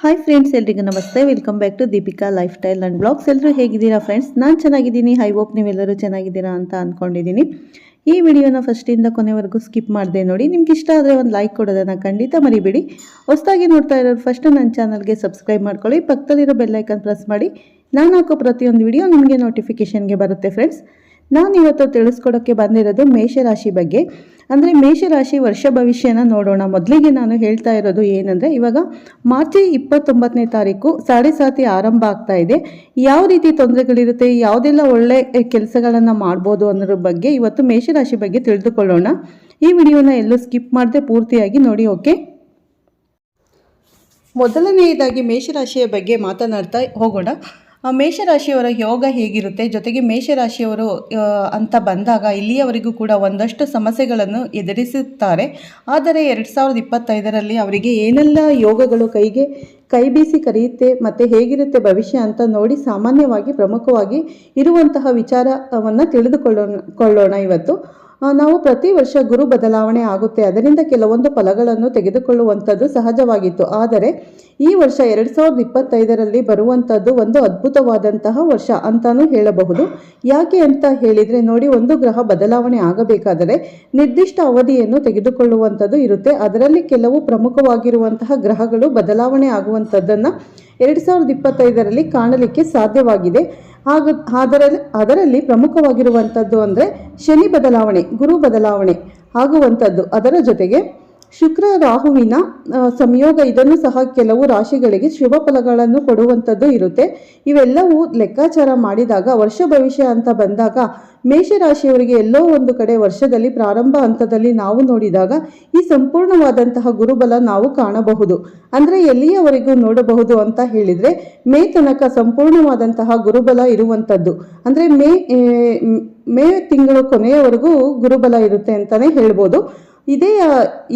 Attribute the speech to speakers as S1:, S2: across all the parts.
S1: Hi friends ಎಲ್ರಿಗೂ ನಮಸ್ತೆ. Welcome back to Deepika lifestyle and blogs ಎಲ್ಲರೂ ಹೇಗಿದ್ದೀರಾ ಫ್ರೆಂಡ್ಸ್ ನಾನು ಚೆನ್ನಾಗಿದ್ದೀನಿ. ಹೈ ಹೋಪ್ ನೀವೆಲ್ಲರೂ ಚೆನ್ನಾಗಿದ್ದೀರಾ ಅಂತ ಅಂದ್ಕೊಂಡಿದ್ದೀನಿ ಈ ವಿಡಿಯೋನ ಫಸ್ಟಿಂದ ಕೊನೆವರೆಗೂ ಸ್ಕಿಪ್ ಮಾಡಿದೆ ನೋಡಿ. ನಿಮ್ಗೆ ಇಷ್ಟ ಆದರೆ ಒಂದು ಲೈಕ್ ಕೊಡೋದನ್ನು ಖಂಡಿತ ಮರಿಬೇಡಿ. ಹೊಸದಾಗಿ ನೋಡ್ತಾ ಇರೋರು ಫಸ್ಟು ನನ್ನ ಚಾನಲ್ಗೆ ಸಬ್ಸ್ಕ್ರೈಬ್ ಮಾಡ್ಕೊಳ್ಳಿ. ಪಕ್ಕದಲ್ಲಿರೋ ಬೆಲ್ಲೈಕನ್ ಪ್ರೆಸ್ ಮಾಡಿ. ನಾನು ಹಾಕೋ ಪ್ರತಿಯೊಂದು ವಿಡಿಯೋ ನಿಮಗೆ ನೋಟಿಫಿಕೇಷನ್ಗೆ ಬರುತ್ತೆ ಫ್ರೆಂಡ್ಸ್ ನಾನು ಇವತ್ತು ತಿಳಿಸ್ಕೊಡೋಕ್ಕೆ ಬಂದಿರೋದು ಮೇಷರಾಶಿ ಬಗ್ಗೆ. ಅಂದರೆ ಮೇಷರಾಶಿ ವರ್ಷ ಭವಿಷ್ಯನ ನೋಡೋಣ. ಮೊದಲಿಗೆ ನಾನು ಹೇಳ್ತಾ ಇರೋದು ಏನಂದರೆ, ಇವಾಗ ಮಾರ್ಚ್ ಇಪ್ಪತ್ತೊಂಬತ್ತನೇ ತಾರೀಕು ಸಾಡೆ ಸಾತಿ ಆರಂಭ ಆಗ್ತಾ ಇದೆ. ಯಾವ ರೀತಿ ತೊಂದರೆಗಳಿರುತ್ತೆ, ಯಾವುದೆಲ್ಲ ಒಳ್ಳೆ ಕೆಲಸಗಳನ್ನು ಮಾಡ್ಬೋದು ಅನ್ನೋದ್ರ ಬಗ್ಗೆ ಇವತ್ತು ಮೇಷರಾಶಿ ಬಗ್ಗೆ ತಿಳಿದುಕೊಳ್ಳೋಣ. ಈ ವಿಡಿಯೋನ ಎಲ್ಲೂ ಸ್ಕಿಪ್ ಮಾಡದೆ ಪೂರ್ತಿಯಾಗಿ ನೋಡಿ, ಓಕೆ? ಮೊದಲನೆಯದಾಗಿ ಮೇಷರಾಶಿಯ ಬಗ್ಗೆ ಮಾತನಾಡ್ತಾ ಹೋಗೋಣ. ಮೇಷರಾಶಿಯವರ ಯೋಗ ಹೇಗಿರುತ್ತೆ? ಜೊತೆಗೆ ಮೇಷರಾಶಿಯವರು ಅಂತ ಬಂದಾಗ ಇಲ್ಲಿಯವರೆಗೂ ಕೂಡ ಒಂದಷ್ಟು ಸಮಸ್ಯೆಗಳನ್ನು ಎದುರಿಸುತ್ತಾರೆ. ಆದರೆ ಎರಡು ಸಾವಿರದ ಇಪ್ಪತ್ತೈದರಲ್ಲಿ ಅವರಿಗೆ ಏನೆಲ್ಲ ಯೋಗಗಳು ಕೈಗೆ ಕೈ ಬೀಸಿ ಕರೆಯುತ್ತೆ ಮತ್ತು ಹೇಗಿರುತ್ತೆ ಭವಿಷ್ಯ ಅಂತ ನೋಡಿ ಸಾಮಾನ್ಯವಾಗಿ ಪ್ರಮುಖವಾಗಿ ಇರುವಂತಹ ವಿಚಾರವನ್ನು ತಿಳಿದುಕೊಳ್ಳೋಣ, ಕೊಳ್ಳೋಣ ಇವತ್ತು. ನಾವು ಪ್ರತಿ ವರ್ಷ ಗುರು ಬದಲಾವಣೆ ಆಗುತ್ತೆ. ಅದರಿಂದ ಕೆಲವೊಂದು ಫಲಗಳನ್ನು ತೆಗೆದುಕೊಳ್ಳುವಂಥದ್ದು ಸಹಜವಾಗಿತ್ತು. ಆದರೆ ಈ ವರ್ಷ ಎರಡು ಸಾವಿರದ ಇಪ್ಪತ್ತೈದರಲ್ಲಿ ಬರುವಂಥದ್ದು ಒಂದು ಅದ್ಭುತವಾದಂತಹ ವರ್ಷ ಅಂತಾನೂ ಹೇಳಬಹುದು. ಯಾಕೆ ಅಂತ ಹೇಳಿದರೆ ನೋಡಿ, ಒಂದು ಗ್ರಹ ಬದಲಾವಣೆ ಆಗಬೇಕಾದರೆ ನಿರ್ದಿಷ್ಟ ಅವಧಿಯನ್ನು ತೆಗೆದುಕೊಳ್ಳುವಂಥದ್ದು ಇರುತ್ತೆ. ಅದರಲ್ಲಿ ಕೆಲವು ಪ್ರಮುಖವಾಗಿರುವಂತಹ ಗ್ರಹಗಳು ಬದಲಾವಣೆ ಆಗುವಂಥದ್ದನ್ನು ಎರಡು ಸಾವಿರದ ಇಪ್ಪತ್ತೈದರಲ್ಲಿ ಕಾಣಲಿಕ್ಕೆ ಸಾಧ್ಯವಾಗಿದೆ. ಆಗ ಅದರಲ್ಲಿ ಅದರಲ್ಲಿ ಪ್ರಮುಖವಾಗಿರುವಂಥದ್ದು ಅಂದರೆ ಶನಿ ಬದಲಾವಣೆ, ಗುರು ಬದಲಾವಣೆ ಆಗುವಂಥದ್ದು. ಅದರ ಜೊತೆಗೆ ಶುಕ್ರ ರಾಹುವಿನ ಸಂಯೋಗ ಇದನ್ನು ಸಹ ಕೆಲವು ರಾಶಿಗಳಿಗೆ ಶುಭ ಫಲಗಳನ್ನು ಕೊಡುವಂಥದ್ದು ಇರುತ್ತೆ. ಇವೆಲ್ಲವೂ ಲೆಕ್ಕಾಚಾರ ಮಾಡಿದಾಗ, ವರ್ಷ ಭವಿಷ್ಯ ಅಂತ ಬಂದಾಗ ಮೇಷರಾಶಿಯವರಿಗೆ ಎಲ್ಲೋ ಒಂದು ಕಡೆ ವರ್ಷದಲ್ಲಿ ಪ್ರಾರಂಭ ಹಂತದಲ್ಲಿ ನಾವು ನೋಡಿದಾಗ ಈ ಸಂಪೂರ್ಣವಾದಂತಹ ಗುರುಬಲ ನಾವು ಕಾಣಬಹುದು. ಅಂದರೆ ಎಲ್ಲಿಯವರೆಗೂ ನೋಡಬಹುದು ಅಂತ ಹೇಳಿದರೆ ಮೇ ತನಕ ಸಂಪೂರ್ಣವಾದಂತಹ ಗುರುಬಲ ಇರುವಂಥದ್ದು ಅಂದರೆ ಮೇ ಮೇ ತಿಂಗಳು ಕೊನೆಯವರೆಗೂ ಗುರುಬಲ ಇರುತ್ತೆ ಅಂತಲೇ ಹೇಳ್ಬೋದು. ಇದೇ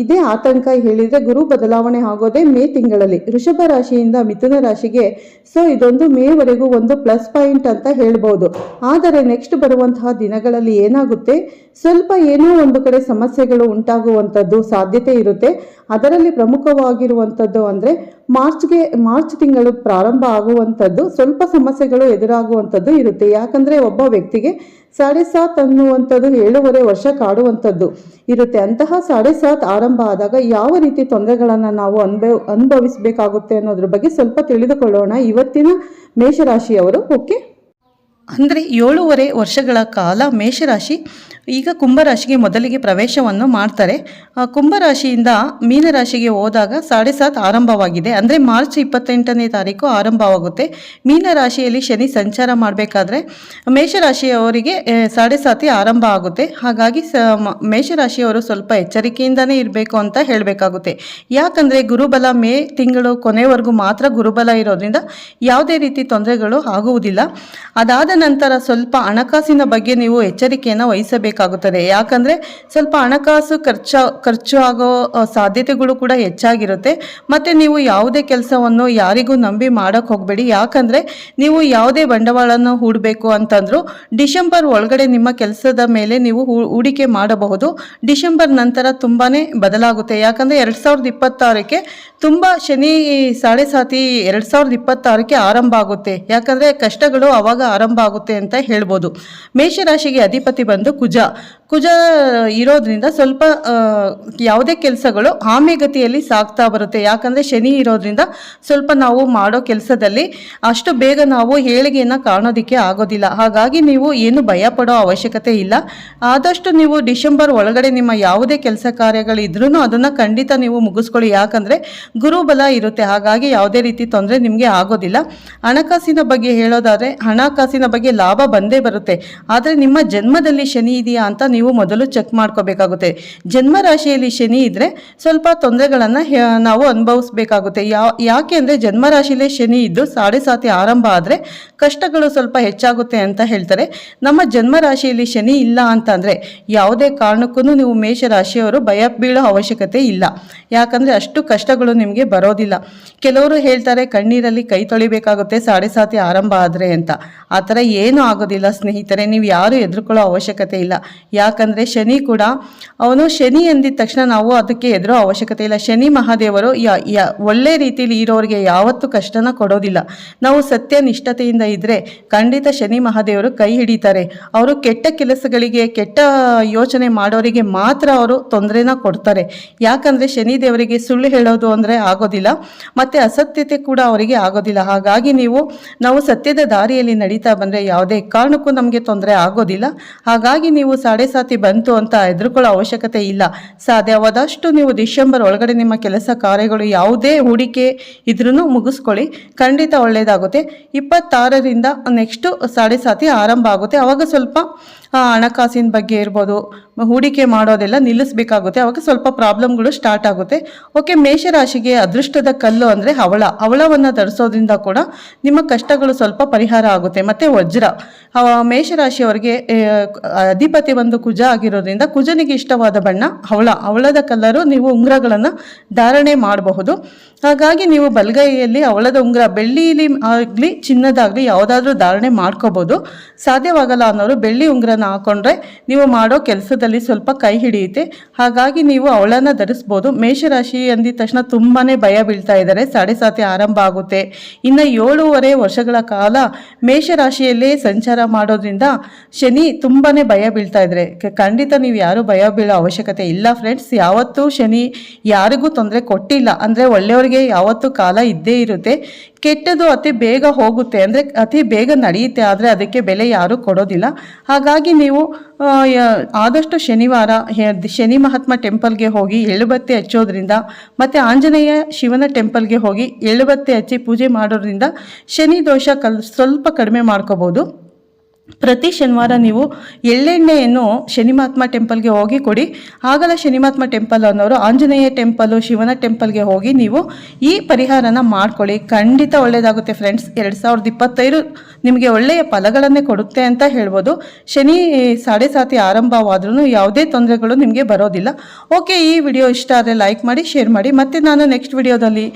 S1: ಇದೇ ಆತಂಕ ಹೇಳಿದರೆ ಗುರು ಬದಲಾವಣೆ ಆಗೋದೇ ಮೇ ತಿಂಗಳಲ್ಲಿ. ಋಷಭ ರಾಶಿಯಿಂದ ಮಿಥುನ ರಾಶಿಗೆ, ಸೊ ಇದೊಂದು ಮೇವರೆಗೂ ಒಂದು ಪ್ಲಸ್ ಪಾಯಿಂಟ್ ಅಂತ ಹೇಳ್ಬೋದು. ಆದರೆ ನೆಕ್ಸ್ಟ್ ಬರುವಂತಹ ದಿನಗಳಲ್ಲಿ ಏನಾಗುತ್ತೆ? ಸ್ವಲ್ಪ ಏನೋ ಒಂದು ಕಡೆ ಸಮಸ್ಯೆಗಳು ಉಂಟಾಗುವಂಥದ್ದು ಸಾಧ್ಯತೆ ಇರುತ್ತೆ. ಅದರಲ್ಲಿ ಪ್ರಮುಖವಾಗಿರುವಂಥದ್ದು ಅಂದರೆ ಮಾರ್ಚ್ಗೆ, ಮಾರ್ಚ್ ತಿಂಗಳು ಪ್ರಾರಂಭ ಆಗುವಂಥದ್ದು, ಸ್ವಲ್ಪ ಸಮಸ್ಯೆಗಳು ಎದುರಾಗುವಂಥದ್ದು ಇರುತ್ತೆ. ಯಾಕಂದರೆ ಒಬ್ಬ ವ್ಯಕ್ತಿಗೆ ಸಾಡೆ ಸಾತ್ ಅನ್ನುವಂಥದ್ದು ಏಳುವರೆ ವರ್ಷ ಕಾಡುವಂಥದ್ದು ಇರುತ್ತೆ. ಅಂತಹ ಸಾಡೆ ಸಾತ್ ಆರಂಭ ಆದಾಗ ಯಾವ ರೀತಿ ತೊಂದರೆಗಳನ್ನು ನಾವು ಅನುಭವ ಅನುಭವಿಸಬೇಕಾಗುತ್ತೆ ಅನ್ನೋದ್ರ ಬಗ್ಗೆ ಸ್ವಲ್ಪ ತಿಳಿದುಕೊಳ್ಳೋಣ. ಇವತ್ತಿನ ಮೇಷರಾಶಿಯವರು, ಓಕೆ? ಅಂದರೆ ಏಳೂವರೆ ವರ್ಷಗಳ ಕಾಲ ಮೇಷರಾಶಿ, ಈಗ ಕುಂಭರಾಶಿಗೆ ಮೊದಲಿಗೆ ಪ್ರವೇಶವನ್ನು ಮಾಡ್ತಾರೆ. ಕುಂಭರಾಶಿಯಿಂದ ಮೀನರಾಶಿಗೆ ಹೋದಾಗ ಸಾಡೆ ಸಾತ್ ಆರಂಭವಾಗಿದೆ. ಅಂದರೆ ಮಾರ್ಚ್ ಇಪ್ಪತ್ತೆಂಟನೇ ತಾರೀಕು ಆರಂಭವಾಗುತ್ತೆ. ಮೀನರಾಶಿಯಲ್ಲಿ ಶನಿ ಸಂಚಾರ ಮಾಡಬೇಕಾದ್ರೆ ಮೇಷರಾಶಿಯವರಿಗೆ ಸಾಡೆ ಸಾತಿ ಆರಂಭ ಆಗುತ್ತೆ. ಹಾಗಾಗಿ ಸ ಮೇಷರಾಶಿಯವರು ಸ್ವಲ್ಪ ಎಚ್ಚರಿಕೆಯಿಂದನೇ ಇರಬೇಕು ಅಂತ ಹೇಳಬೇಕಾಗುತ್ತೆ. ಯಾಕಂದರೆ ಗುರುಬಲ ಮೇ ತಿಂಗಳು ಕೊನೆವರೆಗೂ ಮಾತ್ರ ಗುರುಬಲ ಇರೋದ್ರಿಂದ ಯಾವುದೇ ರೀತಿ ತೊಂದರೆಗಳು ಆಗುವುದಿಲ್ಲ. ಅದಾದ ನಂತರ ಸ್ವಲ್ಪ ಹಣಕಾಸಿನ ಬಗ್ಗೆ ನೀವು ಎಚ್ಚರಿಕೆಯನ್ನು ವಹಿಸಬೇಕಾಗುತ್ತದೆ. ಯಾಕಂದರೆ ಸ್ವಲ್ಪ ಹಣಕಾಸು ಖರ್ಚು ಖರ್ಚು ಆಗೋ ಸಾಧ್ಯತೆಗಳು ಕೂಡ ಹೆಚ್ಚಾಗಿರುತ್ತೆ. ಮತ್ತು ನೀವು ಯಾವುದೇ ಕೆಲಸವನ್ನು ಯಾರಿಗೂ ನಂಬಿ ಮಾಡೋಕ್ಕೆ ಹೋಗಬೇಡಿ. ಯಾಕಂದರೆ ನೀವು ಯಾವುದೇ ಬಂಡವಾಳನ ಹೂಡಬೇಕು ಅಂತಂದರೂ ಡಿಸೆಂಬರ್ ಒಳಗಡೆ ನಿಮ್ಮ ಕೆಲಸದ ಮೇಲೆ ನೀವು ಹೂಡಿಕೆ ಮಾಡಬಹುದು. ಡಿಸೆಂಬರ್ ನಂತರ ತುಂಬಾ ಬದಲಾಗುತ್ತೆ. ಯಾಕಂದರೆ ಎರಡು ಸಾವಿರದ ಇಪ್ಪತ್ತಾರಕ್ಕೆ ತುಂಬ ಶನಿ, ಸಾಡೆ ಸಾತಿ ಎರಡು ಸಾವಿರದ ಇಪ್ಪತ್ತಾರಕ್ಕೆ ಆರಂಭ ಆಗುತ್ತೆ. ಯಾಕಂದರೆ ಕಷ್ಟಗಳು ಆವಾಗ ಆರಂಭ ಆಗುತ್ತೆ ಅಂತ ಹೇಳ್ಬೋದು. ಮೇಷರಾಶಿಗೆ ಅಧಿಪತಿ ಬಂದು ಕುಜ. ಕುಜ ಇರೋದ್ರಿಂದ ಸ್ವಲ್ಪ ಯಾವುದೇ ಕೆಲಸಗಳು ಆಮೆಗತಿಯಲ್ಲಿ ಸಾಗ್ತಾ ಬರುತ್ತೆ. ಯಾಕಂದರೆ ಶನಿ ಇರೋದ್ರಿಂದ ಸ್ವಲ್ಪ ನಾವು ಮಾಡೋ ಕೆಲಸದಲ್ಲಿ ಅಷ್ಟು ಬೇಗ ನಾವು ಏಳಿಗೆಯನ್ನು ಕಾಣೋದಕ್ಕೆ ಆಗೋದಿಲ್ಲ. ಹಾಗಾಗಿ ನೀವು ಏನು ಭಯ ಪಡೋ ಅವಶ್ಯಕತೆ ಇಲ್ಲ. ಆದಷ್ಟು ನೀವು ಡಿಸೆಂಬರ್ ಒಳಗಡೆ ನಿಮ್ಮ ಯಾವುದೇ ಕೆಲಸ ಕಾರ್ಯಗಳಿದ್ರೂ ಅದನ್ನು ಖಂಡಿತ ನೀವು ಮುಗಿಸ್ಕೊಳ್ಳಿ. ಯಾಕಂದರೆ ಗುರುಬಲ ಇರುತ್ತೆ. ಹಾಗಾಗಿ ಯಾವುದೇ ರೀತಿ ತೊಂದರೆ ನಿಮಗೆ ಆಗೋದಿಲ್ಲ. ಹಣಕಾಸಿನ ಬಗ್ಗೆ ಹೇಳೋದಾದರೆ ಹಣಕಾಸಿನ ಬಗ್ಗೆ ಲಾಭ ಬಂದೇ ಬರುತ್ತೆ. ಆದರೆ ನಿಮ್ಮ ಜನ್ಮದಲ್ಲಿ ಶನಿ ಇದೆಯಾ ಅಂತ ಮೊದಲು ಚೆಕ್ ಮಾಡ್ಕೋಬೇಕಾಗುತ್ತೆ. ಜನ್ಮ ರಾಶಿಯಲ್ಲಿ ಶನಿ ಇದ್ದರೆ ಸ್ವಲ್ಪ ತೊಂದರೆಗಳನ್ನು ನಾವು ಅನುಭವಿಸ್ಬೇಕಾಗುತ್ತೆ. ಯಾ, ಯಾಕೆ ಅಂದರೆ ಜನ್ಮ ರಾಶಿಯಲ್ಲೇ ಶನಿ ಇದ್ದು ಸಾಡೆ ಸಾತಿ ಆರಂಭ ಆದರೆ ಕಷ್ಟಗಳು ಸ್ವಲ್ಪ ಹೆಚ್ಚಾಗುತ್ತೆ ಅಂತ ಹೇಳ್ತಾರೆ. ನಮ್ಮ ಜನ್ಮ ರಾಶಿಯಲ್ಲಿ ಶನಿ ಇಲ್ಲ ಅಂತಂದರೆ ಯಾವುದೇ ಕಾರಣಕ್ಕೂ ನೀವು ಮೇಷರಾಶಿಯವರು ಭಯ ಬೀಳೋ ಅವಶ್ಯಕತೆ ಇಲ್ಲ. ಯಾಕಂದರೆ ಅಷ್ಟು ಕಷ್ಟಗಳು ನಿಮಗೆ ಬರೋದಿಲ್ಲ. ಕೆಲವರು ಹೇಳ್ತಾರೆ ಕಣ್ಣೀರಲ್ಲಿ ಕೈ ತೊಳಿಬೇಕಾಗುತ್ತೆ ಸಾಡೆ ಸಾತಿ ಆರಂಭ ಆದರೆ ಅಂತ. ಆ ಥರ ಏನೂ ಆಗೋದಿಲ್ಲ ಸ್ನೇಹಿತರೆ, ನೀವು ಯಾರು ಹೆದರ್ಕೊಳ್ಳೋ ಅವಶ್ಯಕತೆ ಇಲ್ಲ. ಯಾಕೆ ಯಾಕಂದರೆ ಶನಿ ಕೂಡ ಅವನು ಶನಿ ಎಂದಿದ ತಕ್ಷಣ ನಾವು ಅದಕ್ಕೆ ಎದುರೋ ಅವಶ್ಯಕತೆ ಇಲ್ಲ. ಶನಿ ಮಹಾದೇವರು ಒಳ್ಳೆ ರೀತಿಯಲ್ಲಿ ಇರೋರಿಗೆ ಯಾವತ್ತೂ ಕಷ್ಟನ ಕೊಡೋದಿಲ್ಲ. ನಾವು ಸತ್ಯ ನಿಷ್ಠತೆಯಿಂದ ಇದ್ದರೆ ಖಂಡಿತ ಶನಿ ಮಹಾದೇವರು ಕೈ ಹಿಡಿತಾರೆ. ಅವರು ಕೆಟ್ಟ ಕೆಲಸಗಳಿಗೆ, ಕೆಟ್ಟ ಯೋಚನೆ ಮಾಡೋರಿಗೆ ಮಾತ್ರ ಅವರು ತೊಂದರೆನ ಕೊಡ್ತಾರೆ. ಯಾಕಂದರೆ ಶನಿ ದೇವರಿಗೆ ಸುಳ್ಳು ಹೇಳೋದು ಅಂದರೆ ಆಗೋದಿಲ್ಲ, ಮತ್ತು ಅಸತ್ಯತೆ ಕೂಡ ಅವರಿಗೆ ಆಗೋದಿಲ್ಲ. ಹಾಗಾಗಿ ನೀವು, ನಾವು ಸತ್ಯದ ದಾರಿಯಲ್ಲಿ ನಡೀತಾ ಬಂದರೆ ಯಾವುದೇ ಕಾರಣಕ್ಕೂ ನಮಗೆ ತೊಂದರೆ ಆಗೋದಿಲ್ಲ. ಹಾಗಾಗಿ ನೀವು ಸಾಡೆ ಸಾತಿ ಬಂತು ಅಂತ ಹೆದರ್ಕೊಳ್ಳೋ ಅವಶ್ಯಕತೆ ಇಲ್ಲ. ಸಾಧ್ಯವಾದಷ್ಟು ನೀವು ಡಿಸೆಂಬರ್ ಒಳಗಡೆ ನಿಮ್ಮ ಕೆಲಸ ಕಾರ್ಯಗಳು ಯಾವುದೇ ಹೂಡಿಕೆ ಇದ್ರೂ ಮುಗಿಸ್ಕೊಳ್ಳಿ. ಖಂಡಿತ ಒಳ್ಳೆಯದಾಗುತ್ತೆ ಇಪ್ಪತ್ತಾರರಿಂದ ನೆಕ್ಸ್ಟು ಸಾಡೆ ಸಾತಿ ಆರಂಭ ಆಗುತ್ತೆ. ಅವಾಗ ಸ್ವಲ್ಪ ಹಣಕಾಸಿನ ಬಗ್ಗೆ ಇರ್ಬೋದು, ಹೂಡಿಕೆ ಮಾಡೋದೆಲ್ಲ ನಿಲ್ಲಿಸಬೇಕಾಗುತ್ತೆ. ಅವಾಗ ಸ್ವಲ್ಪ ಪ್ರಾಬ್ಲಮ್ಗಳು ಸ್ಟಾರ್ಟ್ ಆಗುತ್ತೆ. ಓಕೆ, ಮೇಷರಾಶಿಗೆ ಅದೃಷ್ಟದ ಕಲ್ಲು ಅಂದರೆ ಹವಳ. ಹವಳವನ್ನು ಧರಿಸೋದ್ರಿಂದ ಕೂಡ ನಿಮ್ಮ ಕಷ್ಟಗಳು ಸ್ವಲ್ಪ ಪರಿಹಾರ ಆಗುತ್ತೆ. ಮತ್ತು ವಜ್ರ. ಮೇಷರಾಶಿಯವರಿಗೆ ಅಧಿಪತಿ ಒಂದು ಕುಜ ಆಗಿರೋದ್ರಿಂದ ಕುಜನಿಗೆ ಇಷ್ಟವಾದ ಬಣ್ಣ ಹವಳ. ಹವಳದ ಕಲ್ಲರು ನೀವು ಉಂಗುರಗಳನ್ನು ಧಾರಣೆ ಮಾಡಬಹುದು. ಹಾಗಾಗಿ ನೀವು ಬಲಗೈಯಲ್ಲಿ ಅವಳದ ಉಂಗುರ, ಬೆಳ್ಳಿಲಿ ಆಗಲಿ, ಚಿನ್ನದಾಗಲಿ ಯಾವುದಾದ್ರೂ ಧಾರಣೆ ಮಾಡ್ಕೋಬೋದು ಸಾಧ್ಯವಾಗಲ್ಲ ಅನ್ನೋರು ಬೆಳ್ಳಿ ಉಂಗುರನ ಹಾಕೊಂಡ್ರೆ ನೀವು ಮಾಡೋ ಕೆಲಸದಲ್ಲಿ ಸ್ವಲ್ಪ ಕೈ ಹಿಡಿಯುತ್ತೆ. ಹಾಗಾಗಿ ನೀವು ಅವಳನ್ನು ಧರಿಸ್ಬೋದು. ಮೇಷರಾಶಿ ಅಂದಿದ ತಕ್ಷಣ ತುಂಬಾ ಭಯ ಬೀಳ್ತಾ ಇದ್ದಾರೆ. ಸಾಡೆ ಸಾತಿ ಆರಂಭ ಆಗುತ್ತೆ. ಇನ್ನು ಏಳೂವರೆ ವರ್ಷಗಳ ಕಾಲ ಮೇಷರಾಶಿಯಲ್ಲೇ ಸಂಚಾರ ಮಾಡೋದ್ರಿಂದ ಶನಿ ತುಂಬಾ ಭಯ ಬೀಳ್ತಾ ಇದ್ದಾರೆ ಖಂಡಿತ ನೀವು ಯಾರು ಭಯ ಬೀಳೋ ಅವಶ್ಯಕತೆ ಇಲ್ಲ ಫ್ರೆಂಡ್ಸ್. ಯಾವತ್ತೂ ಶನಿ ಯಾರಿಗೂ ತೊಂದರೆ ಕೊಟ್ಟಿಲ್ಲ. ಅಂದರೆ ಒಳ್ಳೆಯವರಿಗೆ ಯಾವತ್ತೂ ಕಾಲ ಇದ್ದೇ ಇರುತ್ತೆ. ಕೆಟ್ಟದು ಅತಿ ಬೇಗ ಹೋಗುತ್ತೆ. ಅಂದರೆ ಅತಿ ಬೇಗ ನಡೆಯುತ್ತೆ. ಆದರೆ ಅದಕ್ಕೆ ಬೆಲೆ ಯಾರೂ ಕೊಡೋದಿಲ್ಲ. ಹಾಗಾಗಿ ನೀವು ಆದಷ್ಟು ಶನಿವಾರ ಶನಿ ಮಹಾತ್ಮ ಟೆಂಪಲ್ಗೆ ಹೋಗಿ ಎಳ್ಳುಬತ್ತಿ ಹಚ್ಚೋದ್ರಿಂದ ಮತ್ತು ಆಂಜನೇಯ ಶಿವನ ಟೆಂಪಲ್ಗೆ ಹೋಗಿ ಎಳ್ಳುಬತ್ತಿ ಹಚ್ಚಿ ಪೂಜೆ ಮಾಡೋದ್ರಿಂದ ಶನಿ ದೋಷ ಕಲ್, ಸ್ವಲ್ಪ ಕಡಿಮೆ ಮಾಡ್ಕೋಬೋದು. ಪ್ರತಿ ಶನಿವಾರ ನೀವು ಎಳ್ಳೆಣ್ಣೆಯನ್ನು ಶನಿಮಾತ್ಮ ಟೆಂಪಲ್ಗೆ ಹೋಗಿ ಕೊಡಿ. ಆಗಲ ಶನಿಮಾತ್ಮ ಟೆಂಪಲ್ ಅನ್ನೋರು ಆಂಜನೇಯ ಟೆಂಪಲು, ಶಿವನ ಟೆಂಪಲ್ಗೆ ಹೋಗಿ ನೀವು ಈ ಪರಿಹಾರನ ಮಾಡ್ಕೊಳ್ಳಿ. ಖಂಡಿತ ಒಳ್ಳೆಯದಾಗುತ್ತೆ ಫ್ರೆಂಡ್ಸ್. ಎರಡು ಸಾವಿರದ ಇಪ್ಪತ್ತೈದು ನಿಮಗೆ ಒಳ್ಳೆಯ ಫಲಗಳನ್ನೇ ಕೊಡುತ್ತೆ ಅಂತ ಹೇಳ್ಬೋದು. ಶನಿ ಸಾಡೆ ಸಾತಿ ಆರಂಭವಾದ್ರೂ ಯಾವುದೇ ತೊಂದರೆಗಳು ನಿಮಗೆ ಬರೋದಿಲ್ಲ. ಓಕೆ, ಈ ವಿಡಿಯೋ ಇಷ್ಟ ಆದರೆ ಲೈಕ್ ಮಾಡಿ, ಶೇರ್ ಮಾಡಿ. ಮತ್ತೆ ನಾನು ನೆಕ್ಸ್ಟ್ ವಿಡಿಯೋದಲ್ಲಿ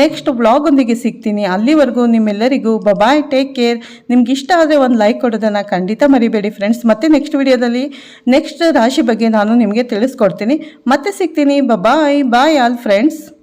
S1: ನೆಕ್ಸ್ಟ್ ಬ್ಲಾಗೊಂದಿಗೆ ಸಿಗ್ತೀನಿ. ಅಲ್ಲಿವರೆಗೂ ನಿಮ್ಮೆಲ್ಲರಿಗೂ, ಬಬಾಯ್, ಟೇಕ್ ಕೇರ್. ನಿಮ್ಗೆ ಇಷ್ಟ ಆದರೆ ಒಂದು ಲೈಕ್ ಕೊಡೋದನ್ನು ಖಂಡಿತ ಮರಿಬೇಡಿ ಫ್ರೆಂಡ್ಸ್ ಮತ್ತೆ ನೆಕ್ಸ್ಟ್ ವಿಡಿಯೋದಲ್ಲಿ ನೆಕ್ಸ್ಟ್ ರಾಶಿ ಬಗ್ಗೆ ನಾನು ನಿಮಗೆ ತಿಳಿಸ್ಕೊಡ್ತೀನಿ. ಮತ್ತೆ ಸಿಗ್ತೀನಿ. ಬಾಯ್ ಬಾಯ್ ಆಲ್ ಫ್ರೆಂಡ್ಸ್